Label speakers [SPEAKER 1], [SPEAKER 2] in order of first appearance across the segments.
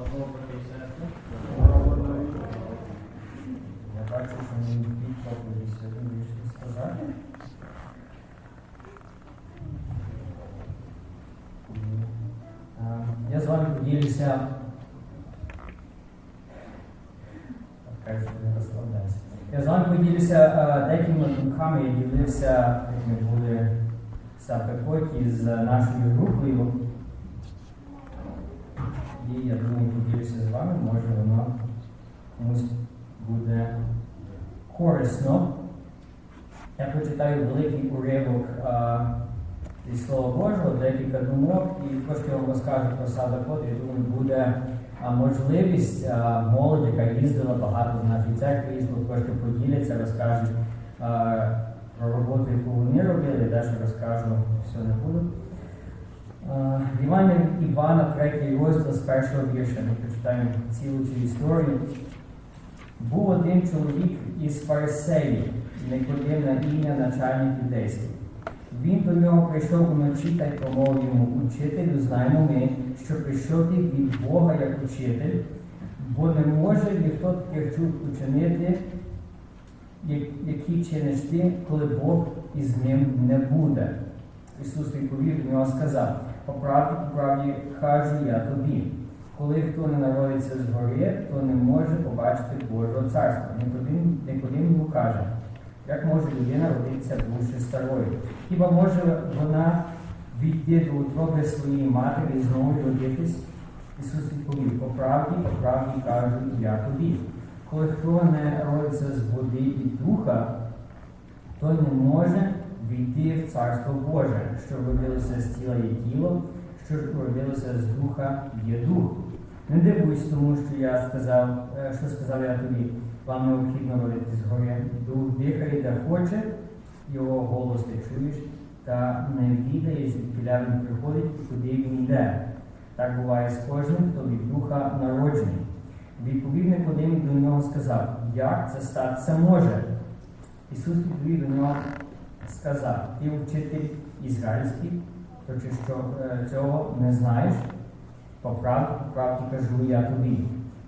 [SPEAKER 1] Я бачу, що мені дві сьогодні вийшли сказати. Е, Я з вами поділюся. Я з вами поділюся е, деякими думками, я ділився, як ми були в Сапекоті з нашою групою. І я думаю, поділюся з вами, може воно комусь буде корисно. Я прочитаю великий уривок а, зі Слова Божого, декілька думок, і трошки вам розкажу про Садакот. Я думаю, буде а, можливість а, молодь, яка їздила багато з нашої церкви, їздила, трошки поділяться, розкажуть про роботу, яку вони робили, дещо розкажу, все не буду. Івана Івана, третій розділ з першого вірша. Ми прочитаємо цілу цю історію. Був один чоловік із фарисеїв, Никодим на ім'я начальник юдейський. Він до нього прийшов уночі та й промовив йому, учителю, знаємо ми, що прийшов ти від Бога як учитель, бо не може ніхто таких чуд учинити, як- які чиниш ти, коли Бог із ним не буде. Ісус відповів до нього сказав, по правді, по правді кажу я тобі, коли хто не народиться згори, то не може побачити Божого царства. Никодим, Никодим йому каже, як може людина родитися душі старою? Хіба може вона війти до утроби своєї матері і знову родитись? Ісус відповів, по правді, по правді кажу я тобі. Коли хто не родиться з води і духа, той не може війти в Царство Боже, що родилося з тіла є тіло, що ж родилося з духа є дух. Не дивуйся тому, що я сказав, е, що сказав я тобі, вам необхідно родити згори. Дух дихає, де хоче, його голос ти чуєш, та не відає, звідки він приходить куди він йде. Так буває з кожним, хто від духа народжений. Відповів Никодим до нього сказав, як це статися може? Ісус відповів до нього сказав, ти вчитель ізраїльський, то чи що е, цього не знаєш? По правді, правді кажу я тобі.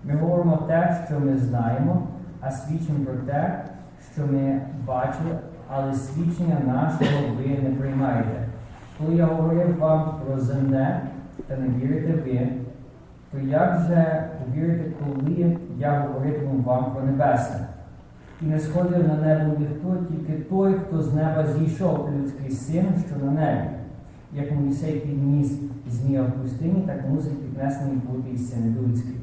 [SPEAKER 1] Ми говоримо те, що ми знаємо, а свідчимо про те, що ми бачили, але свідчення нашого ви не приймаєте. Коли я говорив вам про земне, та не вірите ви, то як же повірите, коли я говоритиму вам про небесне? І не сходив на небо ніхто, тільки той, хто з неба зійшов, людський син, що на небі. Як Мойсей підніс змія в пустині, так мусить піднесений бути і син людський.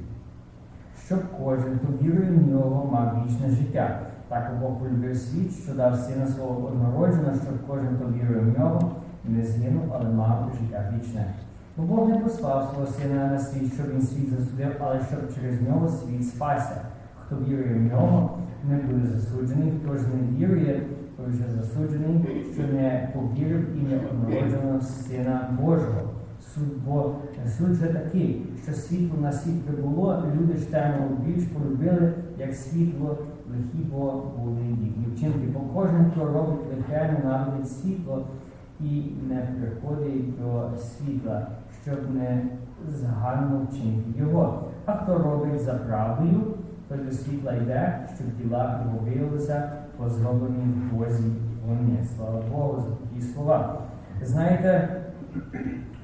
[SPEAKER 1] Щоб кожен, хто вірує в нього, мав вічне життя. Так Бог полюбив світ, що дав сина свого однородженого, щоб кожен, хто вірує в нього, не згинув, але мав життя вічне. Бо Бог не послав свого сина на світ, щоб він світ засудив, але щоб через нього світ спасся. Хто вірує в нього, не буде засуджений, хто ж не вірує, той вже засуджений, що не повірив в ім'я однородженого Сина Божого. Суд, бо суд же такий, що світло на світ прибуло, люди ж темного більш полюбили, як світло, лихі бо були їхні вчинки. Бо кожен, хто робить лихе, ненавидить світло і не приходить до світла, щоб не зганно вчинки його. А хто робить за правдою, до світла йде, щоб діла його виявилися по зроблені в Бозі вони. Слава Богу за такі слова. Знаєте,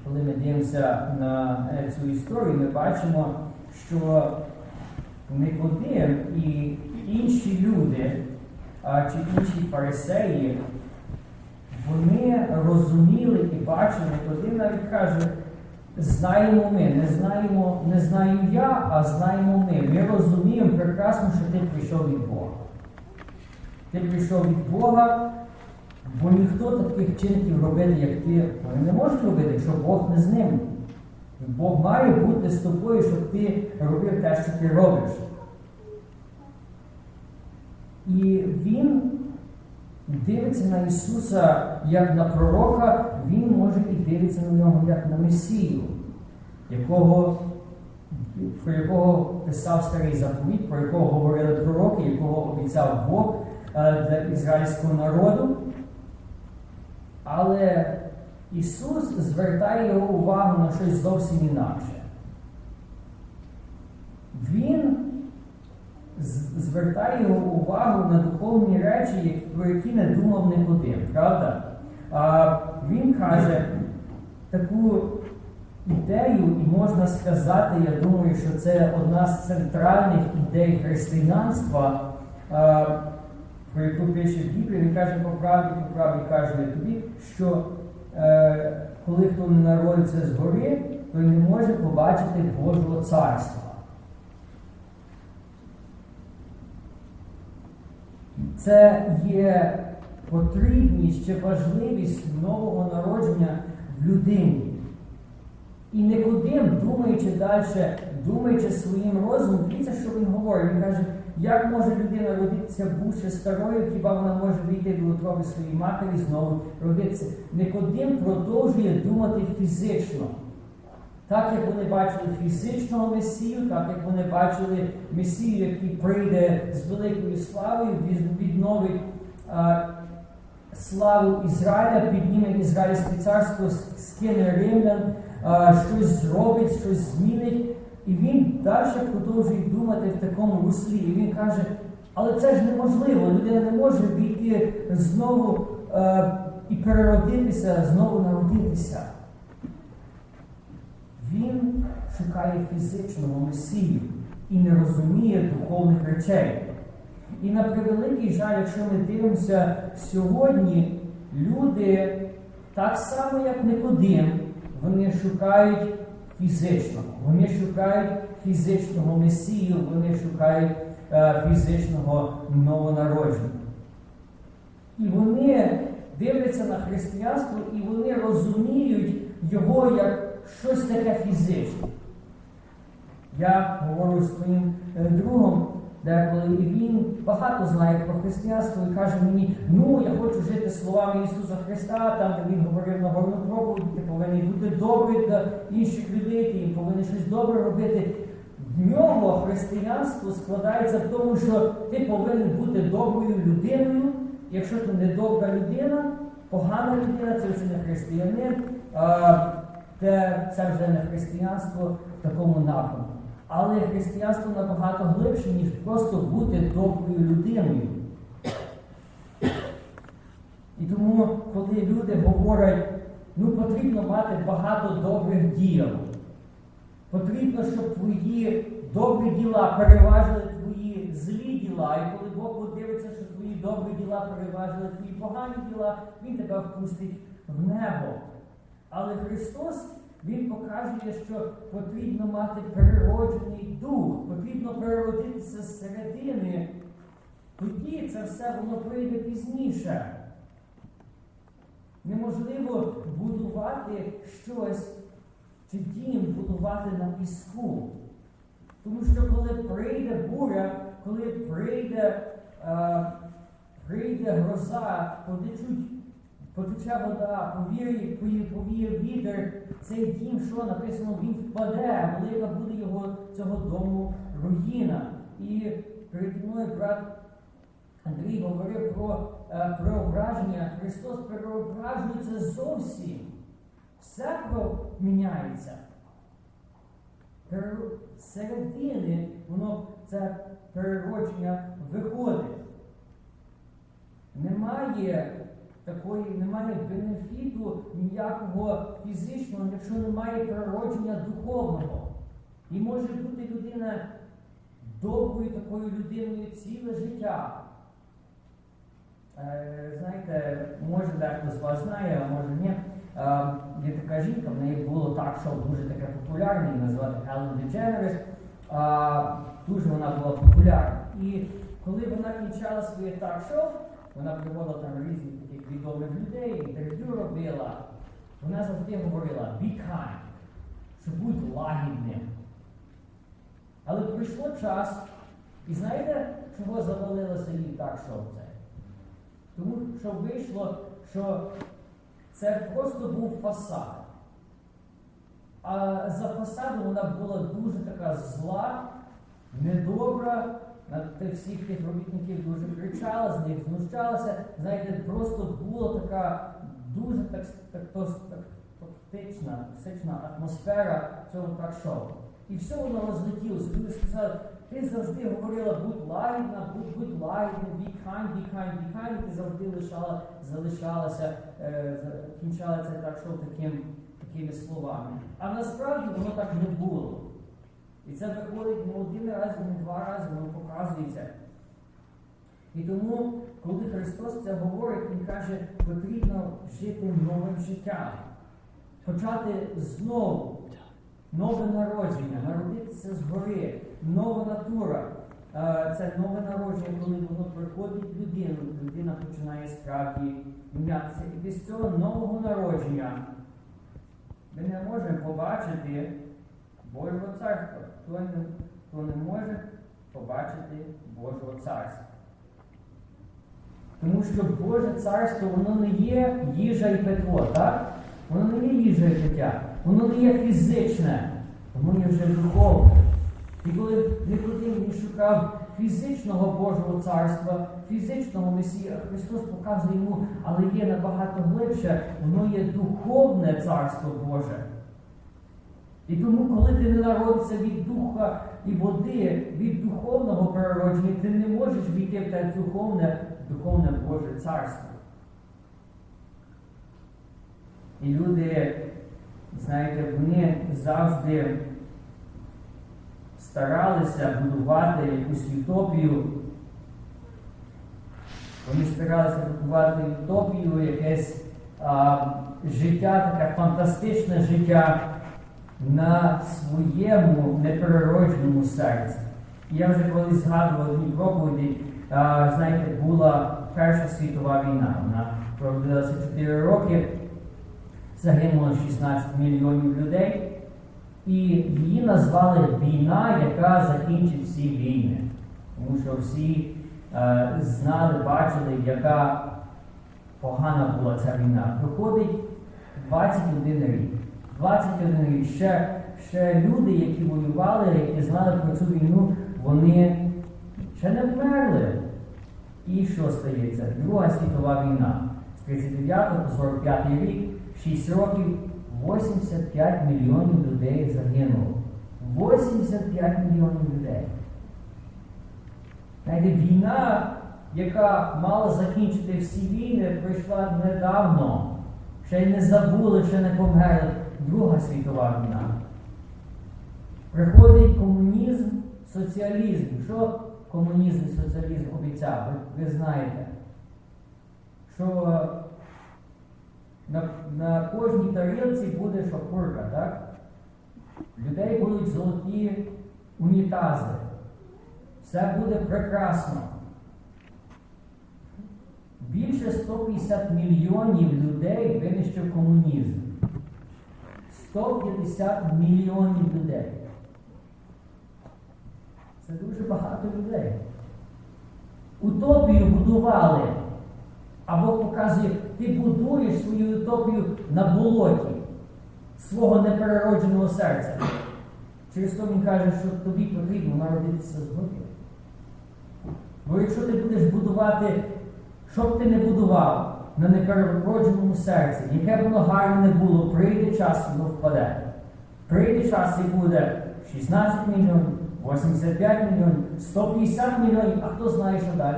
[SPEAKER 1] коли ми дивимося на е, цю історію, ми бачимо, що Никодим і інші люди, а, чи інші фарисеї, вони розуміли і бачили, Никодим навіть каже, знаємо ми, не знаємо, не знаю я, а знаємо ми. Ми розуміємо прекрасно, що ти прийшов від Бога. Ти прийшов від Бога, бо ніхто таких чинків робити, як ти, не можуть робити, якщо Бог не з ним. Бог має бути з тобою, щоб ти робив те, що ти робиш. І він дивиться на Ісуса як на пророка, він може і дивиться на нього як на Месію, якого, про якого писав старий заповіт, про якого говорили пророки, якого обіцяв Бог е, для ізраїльського народу. Але Ісус звертає його увагу на щось зовсім інакше. Звертає увагу на духовні речі, про які не думав Никодим, правда? А, він каже таку ідею, і можна сказати, я думаю, що це одна з центральних ідей християнства, а, про яку пише Біблія, він каже по правді, по правді каже тобі, що е, коли хто не народиться згори, той не може побачити Божого царства. Це є потрібність чи важливість нового народження в людині. І Никодим, думаючи далі, думаючи своїм розумом, дивіться, що він говорить. Він каже, як може людина родитися, бувши старою, хіба вона може війти до утроби своєї матері знову родитися? Никодим продовжує думати фізично. Так як вони бачили фізичного Месію, так як вони бачили Месію, який прийде з великою славою, від- відновить а, славу Ізраїля, підніме Ізраїльське царство, скине римлян, а, щось зробить, щось змінить. І він далі продовжує думати в такому руслі. І він каже, але це ж неможливо, людина не може війти знову е, і переродитися, знову народитися. Він шукає фізичного месію і не розуміє духовних речей. І на превеликий жаль, якщо ми дивимося сьогодні, люди так само, як Никодим, вони шукають фізичного, вони шукають фізичного месію, вони шукають е, фізичного новонародження. І вони дивляться на християнство і вони розуміють його як щось таке фізичне. Я говорю з своїм е, другом, деколи, і він багато знає про християнство і каже мені, ну я хочу жити словами Ісуса Христа, там де Він говорив на горну проповідь, ти повинен бути добрий для інших людей, ти їм повинен щось добре робити. В нього християнство складається в тому, що ти повинен бути доброю людиною. Якщо ти не добра людина, погана людина, це вже не християнин, те це вже не християнство в такому напрямку. Але християнство набагато глибше, ніж просто бути доброю людиною. І тому, коли люди говорять, ну потрібно мати багато добрих діл, потрібно, щоб твої добрі діла переважили твої злі діла, і коли Бог подивиться, що твої добрі діла переважили твої погані діла, Він тебе впустить в небо. Але Христос Він показує, що потрібно мати перероджений дух, потрібно переродитися з середини. Тоді це все воно прийде пізніше. Неможливо будувати щось чи дім будувати на піску. Тому що коли прийде буря, коли прийде, е, прийде гроза, потечуть, потече вода, повіє, повіє, вітер, цей дім, що написано, він впаде, велика буде його цього дому руїна. І переді мною брат Андрій говорив про е, преображення. Христос преображується зовсім. Все з середини воно це переродження виходить. Немає такої, немає бенефіту ніякого фізичного, якщо немає переродження духовного. І може бути людина доброю такою людиною ціле життя. Е, Знаєте, може дехто з вас знає, а може ні. Е, Є така жінка, в неї було так, що дуже таке популярне, її називати Ellen DeGeneres. Дуже вона була популярна. І коли вона кінчала своє так-шоу, вона приводила там різних таких відомих людей, інтерв'ю робила. Вона завжди говорила be kind, що будь лагідним. Але пройшло час, і знаєте, чого завалилося їй так-шоу це? Тому що вийшло, що це просто був фасад. А за фасадом вона була дуже така зла, недобра, на тих всіх тих робітників дуже кричала, з них знущалася. Знаєте, просто була така дуже так, так, так, токсична, токсична атмосфера цього так-шоу. І все воно розлетілося. Люди сказали, ти завжди говорила, будь лагідна, будь, будь лагідна, be kind, be kind, be kind, і ти завжди лишала, залишалася, е, кінчала це так, що таким, такими словами. А насправді воно так не було. І це виходить не один раз, не два рази, воно показується. І тому, коли Христос це говорить, Він каже, потрібно жити новим життям, почати знову нове народження, народитися згори, нова натура. Е, Це нове народження, коли воно приходить в людину, людина починає справді мінятися. І без цього нового народження ми не можемо побачити Божого царства. Хто не, хто не може побачити Божого царства. Тому що Боже царство, воно не є їжа і питво, так? Воно не є їжа і пиття, воно не є фізичне, воно є вже духовне. І коли Никодим він шукав фізичного Божого царства, фізичного Месія, Христос показує йому, але є набагато глибше, воно є духовне царство Боже. І тому, коли ти не народишся від духа і води, від духовного переродження, ти не можеш війти в те духовне, духовне Боже царство. І люди, знаєте, вони завжди старалися будувати якусь утопію. Вони старалися будувати утопію, якесь а, життя, таке фантастичне життя на своєму непереродженому серці. Я вже колись згадував одній проповіді, знаєте, була Перша світова війна. Вона проводилася 4 роки, загинуло 16 мільйонів людей. І її назвали війна, яка закінчить всі війни. Тому що всі е, знали, бачили, яка погана була ця війна. Проходить 21 рік. 21 рік. Ще, ще люди, які воювали, які знали про цю війну, вони ще не вмерли. І що стається? Друга світова війна. З 39 по 45 рік, 6 років, 85 мільйонів людей загинуло. 85 мільйонів людей. Знаєте, війна, яка мала закінчити всі війни, пройшла недавно. Ще й не забули, ще не померли. Друга світова війна. Приходить комунізм, соціалізм. Що комунізм і соціалізм обіцяв? Ви, ви знаєте, що на, на кожній тарілці буде шопурка, так? Людей будуть золоті унітази. Все буде прекрасно. Більше 150 мільйонів людей винищив комунізм. 150 мільйонів людей. Це дуже багато людей. Утопію будували. Або показує, ти будуєш свою утопію на болоті свого непереродженого серця. Через то він каже, що тобі потрібно народитися згори. Бо якщо ти будеш будувати, що б ти не будував на непереродженому серці, яке воно гарне не було, прийде час, воно впаде. Прийде час і буде 16 мільйонів, 85 мільйонів, 150 мільйонів, а хто знає, що далі.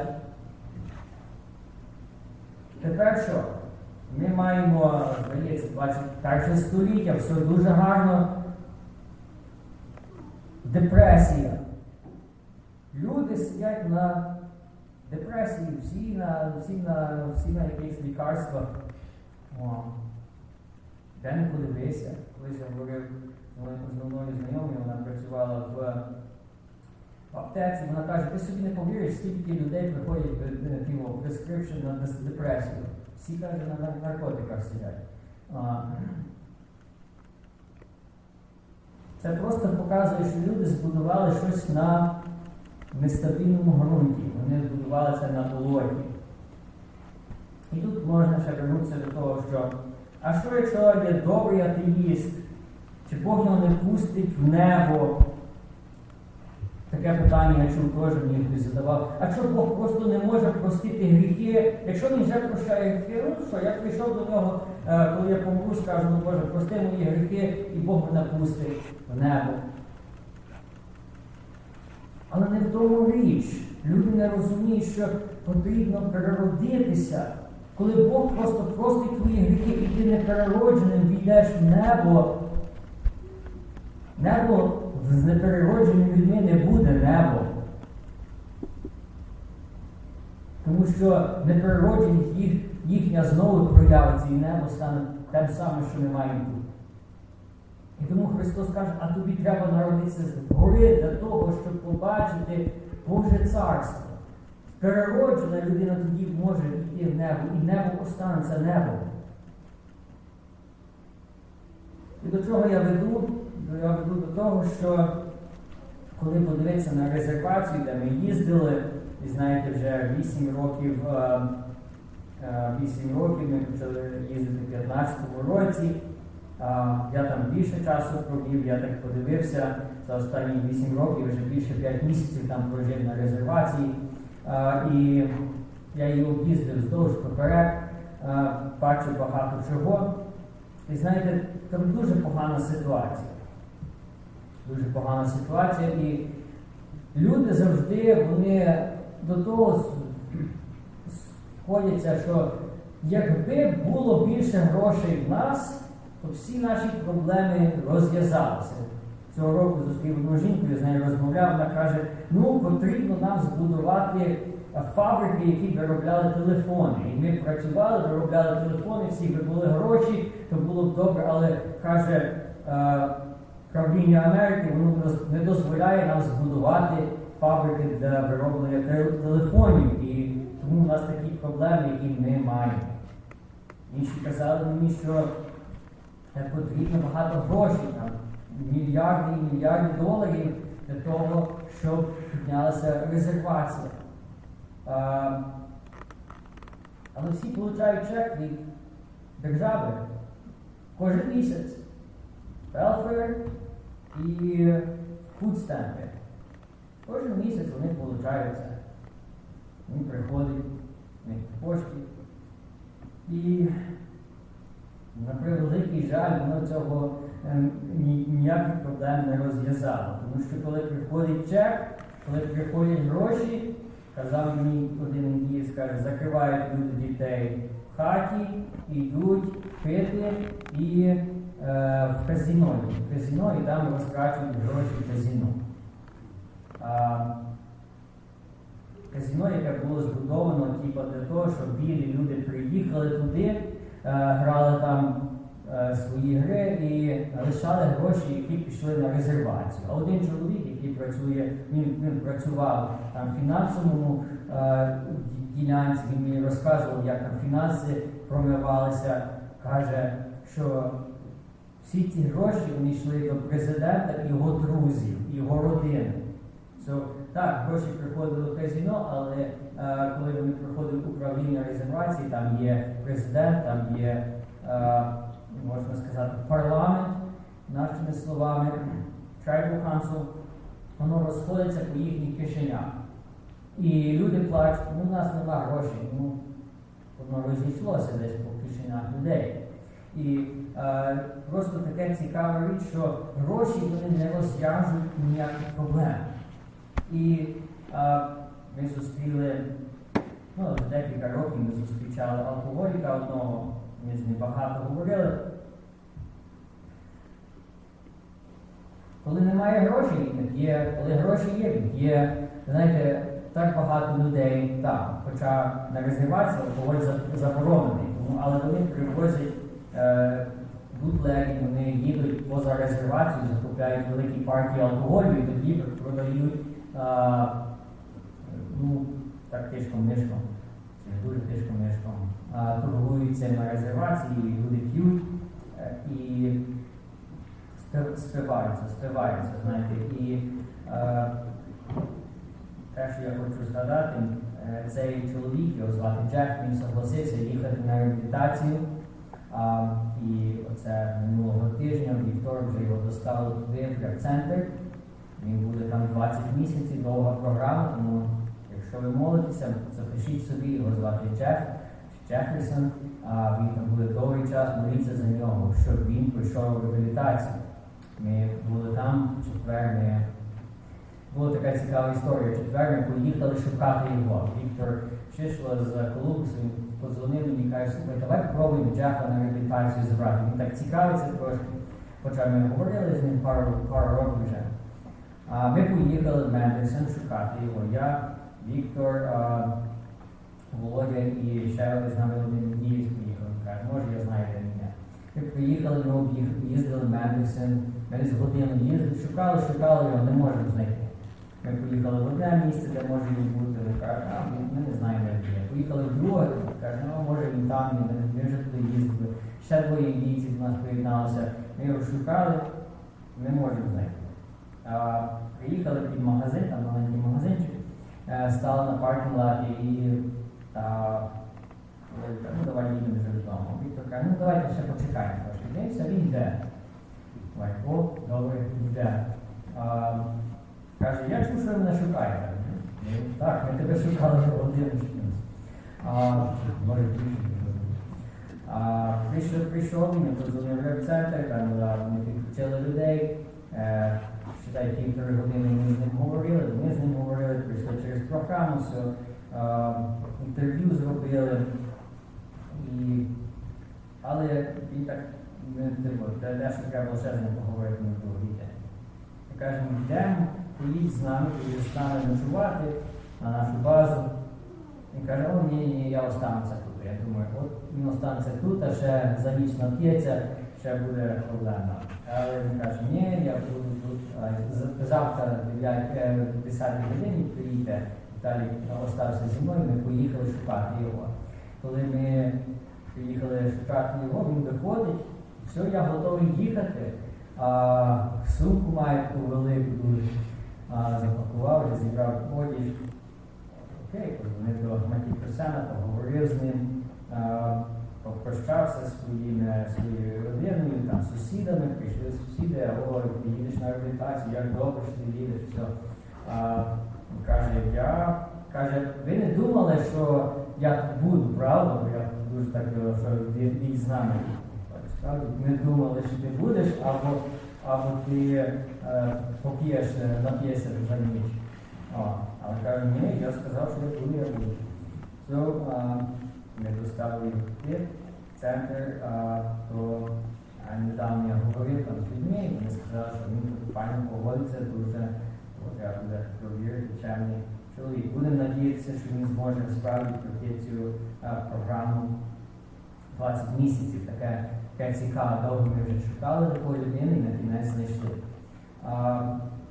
[SPEAKER 1] Тепер що? Ми маємо, здається, 21 століття, все дуже гарно. Депресія. Люди сидять на депресії, всі на, всі на, всі на якихось лікарствах. О. Де не подивися. Колись я говорив з моєю знайомою, вона працювала в аптеці, вона каже, ти собі не повіриш, скільки людей приходять без піво прескрипшн на депресію. Всі каже, на наркотиках сидять. Це просто показує, що люди збудували щось на нестабільному ґрунті. Вони це на болоті. І тут можна ще вернутися до того, що а що якщо є добрий атеїст, чи Бог його не пустить в небо? Таке питання я чув теж мені хтось задавав. А що Бог просто не може простити гріхи? Якщо він вже прощає гріхи, ну що, я прийшов до нього, е, коли я помру, скажу, Боже, прости мої гріхи, і Бог мене пустить в небо. Але не в тому річ. Люди не розуміють, що потрібно переродитися. Коли Бог просто простить твої гріхи, і ти непереродженим війдеш в небо. Небо з непереродженими людьми не буде небо. Тому що непереродженість їх, їхня знову проявиться і небо стане тим самим, що маємо тут. І тому Христос каже, а тобі треба народитися згори для того, щоб побачити Боже Царство. Перероджена людина тоді може йти в небо, і небо останеться небом. І до чого я веду? Я веду до того, що коли подивитися на резервацію, де ми їздили, і знаєте, вже 8 років, е, е, 8 років ми почали їздити в 2015 році. Я там більше часу провів, я так подивився за останні 8 років, вже більше 5 місяців там прожив на резервації. І я її об'їздив вздовж поперек, бачу багато чого. І знаєте, там дуже погана ситуація. Дуже погана ситуація. І люди завжди вони до того сходяться, що якби було більше грошей в нас, то всі наші проблеми розв'язалися. Цього року зустрів одну жінку, я з нею розмовляв, вона каже, ну потрібно нам збудувати фабрики, які виробляли телефони. І ми працювали, виробляли телефони, всі би були гроші, то було б добре, але каже е, правління Америки, воно не дозволяє нам збудувати фабрики для вироблення телефонів. І тому у нас такі проблеми, які ми маємо. Інші казали мені, що потрібно багато грошей, там, мільярди і мільярди доларів для того, щоб піднялася резервація. А, але всі получають чек від держави кожен місяць. Welfare і фудстемпи. Кожен місяць вони це. Він приходить на пошті. І на превеликий жаль, воно цього ем, ніяких проблем не розв'язало. Тому що коли приходить чек, коли приходять гроші, казав мені один індієць, каже, закривають люди дітей в хаті, йдуть пити і е, в казино. В казино і там розтрачують гроші в казино. Казино, яке було збудовано типу, для того, щоб білі люди приїхали туди. Е, грали там е, свої гри і лишали гроші, які пішли на резервацію. А один чоловік, який працює, він, він працював там в фінансовому е, ділянці, він мені розказував, як там фінанси промивалися, каже, що всі ці гроші вони йшли до президента і його друзів, його родини. So, так, гроші приходили в казино, але е, коли вони приходили в управління резервації, там є президент, там є, е, можна сказати, парламент, нашими словами, Tribal Council, воно розходиться по їхніх кишенях. І люди плачуть, ну у нас немає грошей, ну воно розійшлося десь по кишенях людей. І е, просто таке цікава річ, що гроші вони не розв'яжуть ніяких проблем. І а, ми зустріли, ну, декілька років ми зустрічали алкоголіка одного, ми з ним багато говорили. Коли немає грошей, він є, коли гроші є, є. Знаєте, так багато людей там, хоча на резервації алкоголь заборонений, тому, але вони привозять е, бутлеги, вони їдуть поза резервацію, закупляють великі партії алкоголю і тоді продають ну, так тишком нишком, чи дуже тишком нишком, торгуються на резервації, люди п'ють е, і спиваються, спиваються, знаєте. І те, що я хочу згадати, е, цей чоловік, його звати Джеф, він согласився їхати на реабілітацію. А, І оце минулого тижня, вівторок вже його доставили туди, в центр. Він буде там 20 місяців, довга програма, тому якщо ви молитеся, запишіть собі, його звати Джеф Джеферсон, а він там буде довгий час, моліться за нього, щоб він пройшов реабілітацію. Ми були там, в четвер ми була така цікава історія. Четвер ми поїхали шукати його. Віктор Чишло з Колумбусу він подзвонив мені і каже, слухай, давай попробуємо Джефа на реабілітацію забрати. Він так цікавиться трошки. Хоча ми говорили з ним пару, пару років вже. Ми поїхали в Мендельсон шукати його. Я, Віктор, Володя і ще з нами один. Каже, може я знаю, де він. Ми приїхали, ми їздили в Мендельсон, ми десь годину їздили, шукали, шукали його, не можемо знайти. Ми поїхали в одне місце, де може він бути, каже, а ми, ми не знаємо, де є. Поїхали в друге, каже, ну може він там, ми, ми вже туди їздили. Ще двоє індійців до нас приєдналося. Ми його шукали, не можемо знайти. Приїхали під магазин, там маленький магазинчик, е, стали на паркінг латі і а, говорить, ну давай їдемо вже додому. Віктор каже, ну давайте ще почекаємо трошки. Дивимося, він йде. О, добре, йде. Каже, я чув, що ви мене шукаєте. Ну, Так, ми тебе шукали вже годину чи може прийшов, прийшов, він подзвонив в реп-центр, там вони підключили людей. Считай, півтори години ми з ним говорили, ми з ним говорили, прийшли через програму, все, інтерв'ю зробили. І, але він так дещо треба ще з ним поговорити на другий день. Ми кажемо, йдемо, поїдь з нами, поїдь з нами ночувати на нашу базу. Він каже, о, ні, ні, я остануся тут. Я думаю, от він останеться тут, а ще за ніч нап'ється, ще буде проблема. Але він каже, ні, я буду тут завтра в 10 годині приїде. Віталій остався зі мною, ми поїхали шукати його. Коли ми приїхали шукати його, він виходить, все, я готовий їхати. А, сумку має таку велику дуже. Запакував, я зібрав одіж. Окей, позвонив до Маті Крисена, поговорив з ним, а, попрощався своїми, своєю родиною, там, сусідами, прийшли сусіди, о, ти їдеш на реабілітацію, як добре, що ти їдеш, все. А, каже, я, каже, ви не думали, що я тут буду, правда? Бо я дуже так, е, що він з нами. Не думали, що ти будеш, або, або ти е, поп'єш, е, нап'єшся за ніч. О, але каже, ні, я сказав, що я буду, я буду. So, а, ми доставили їх центр, а, а, недавно я говорив там з людьми, і вони сказали, що він файно поводиться, дуже треба буде провірити, чемний чоловік. Будемо надіятися, що він зможе справді пройти цю а, програму 20 місяців. Таке, таке цікаве, довго ми вже шукали такої людини і на кінець знайшли. А,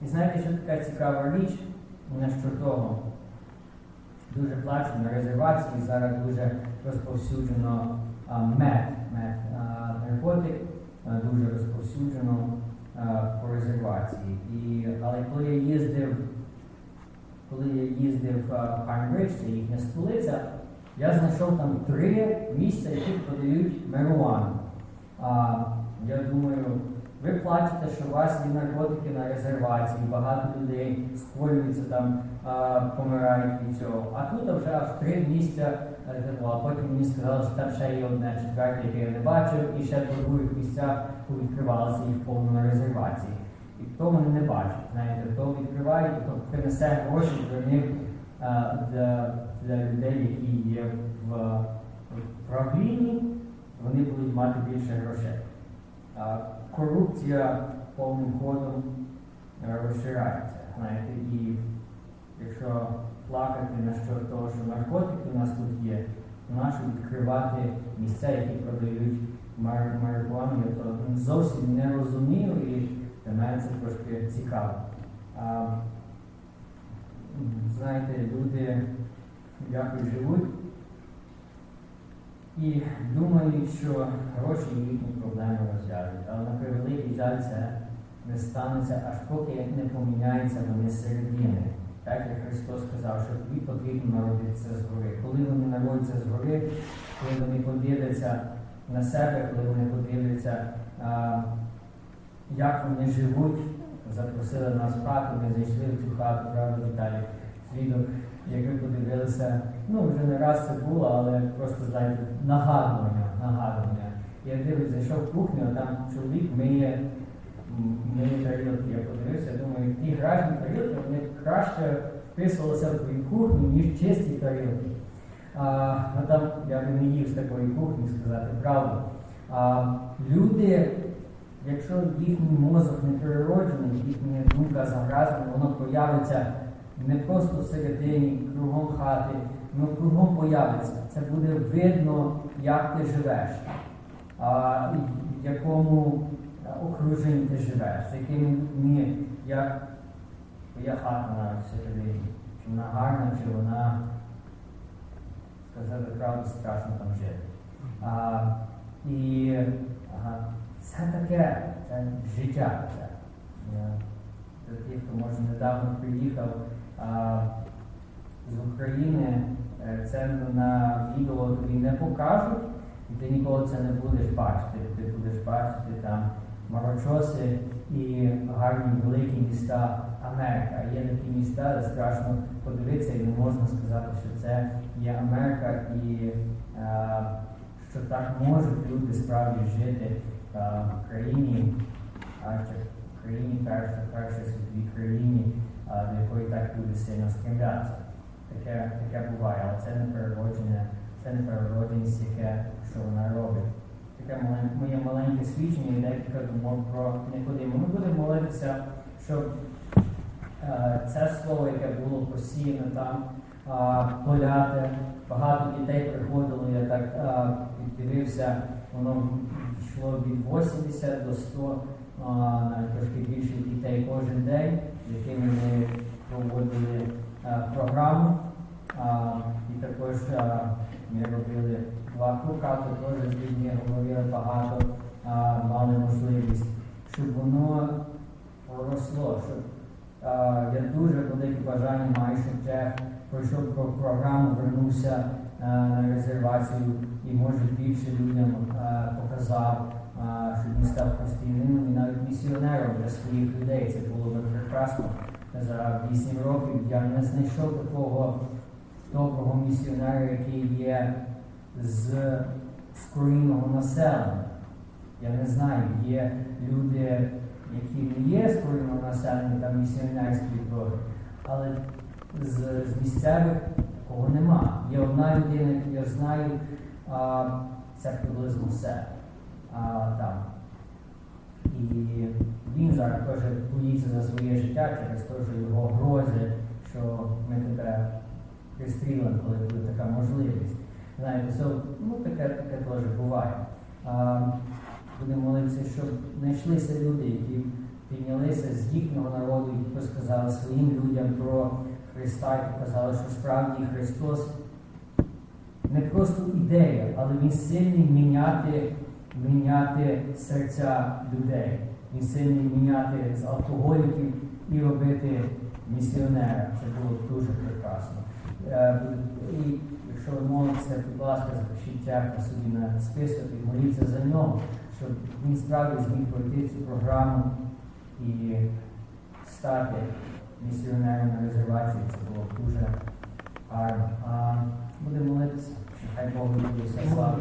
[SPEAKER 1] і знаєте, що така цікава річ на того? Дуже плачу на резервації зараз дуже розповсюджено мед, мед наркотик, дуже розповсюджено по резервації. І, але коли я їздив, коли я їздив в Хайнридж, це їхня столиця, я знайшов там три місця, які продають марихуану. Я думаю, ви плачете, що у вас є наркотики на резервації, багато людей схворюються там, помирають від цього. А тут вже аж три місця, е, а потім мені сказали, що там ще є одне четверте, яке я не бачив, і ще в других місцях відкривалися їх повно резервації. І то вони не бачать. Знаєте, то відкривають, то принесе гроші для них для, для людей, які є в, в правлінні, вони будуть мати більше грошей. Корупція повним ходом е, розширяється. Знаєте, і якщо плакати на що того, що наркотики у нас тут є, нащо відкривати місця, які продають мар- марихуану, я то зовсім не розумію і для мене це трошки цікаво. А, знаєте, люди якось живуть і думають, що гроші їхні проблеми розв'яжуть. Але на превеликий жаль це не станеться, аж поки не поміняються вони середини. Так як Христос сказав, що тобі потрібно народитися згори. Коли вони народяться згори, коли вони подивляться на себе, коли вони подивляться, а, як вони живуть, запросили нас в хату, ми зайшли в цю хату, правда, Віталій, свідок, як ви подивилися, ну вже не раз це було, але просто знаєте, нагадування, нагадування. Я дивлюсь, зайшов в кухню, а там чоловік миє, мої тарілки я подивився, я думаю, ті гражні тарілки вони краще вписувалися в твою кухню, ніж чисті тарілки. А, ну там я би не їв з такої кухні, сказати правду. А, люди, якщо їхній мозок не перероджений, їхня думка загразена, воно появиться не просто всередині, кругом хати, ну кругом появиться. Це буде видно, як ти живеш, а, в якому окруженні ти живеш, з якими людьми, як твоя хата навіть всередині, чи вона гарна, чи вона сказати правду, страшно там жити. А, і ага, це таке, це життя. Це. Для тих, хто може недавно приїхав а, з України, е, це на відео тобі не покажуть, і ти ніколи це не будеш бачити. Ти будеш бачити там марочоси і гарні великі міста Америка. Є такі міста, де страшно подивитися, і не можна сказати, що це є Америка, і е, що так можуть люди справді жити е, в країні, в країні перша, перша світовій країні, е, до якої так люди сильно стремляться. Таке, таке буває, але це не переродження, це не переродність, яке що вона робить. Таке моє маленьке свідчення і декілька думок про Никодима. Ми будемо молитися, щоб е, це слово, яке було посіяно там, поляти. Багато дітей приходило, я так а, дивився, воно йшло від 80 до 100, а, навіть трошки більше дітей кожен день, з якими ми проводили а, програму. І також а, ми робили два теж з людьми говорили багато, а, мали можливість, щоб воно росло, щоб а, я дуже велике бажання маю, щоб Джеф пройшов про програму, вернувся а, на резервацію і може більше людям а, показав, а, щоб він став християнином і навіть місіонером для своїх людей. Це було би прекрасно. За 8 років я не знайшов такого доброго місіонера, який є з скорінного населення. Я не знаю, є люди, які не є з корінного населення, там місіонерські трохи, але з, з місцевих такого нема. Є одна людина, яку я знаю, а, це приблизно все а, там. І він зараз теж боїться за своє життя через те, що його грози, що ми тебе пристрілимо, коли буде така можливість. Знаєте, це, ну, таке, таке теж буває. А, будемо молитися, щоб знайшлися люди, які піднялися з їхнього народу і розказали своїм людям про Христа і показали, що справді Христос не просто ідея, але Він сильний міняти, міняти серця людей. Він сильний міняти з алкоголіків і робити місіонера. Це було дуже прекрасно. Е, І якщо ви молитеся, будь ласка, запишіть Джефа собі на список і моліться за нього, щоб він справді зміг пройти цю програму і стати місіонером на резервації. Це було дуже гарно. А, Будемо молитися. Хай Бог буде все слава.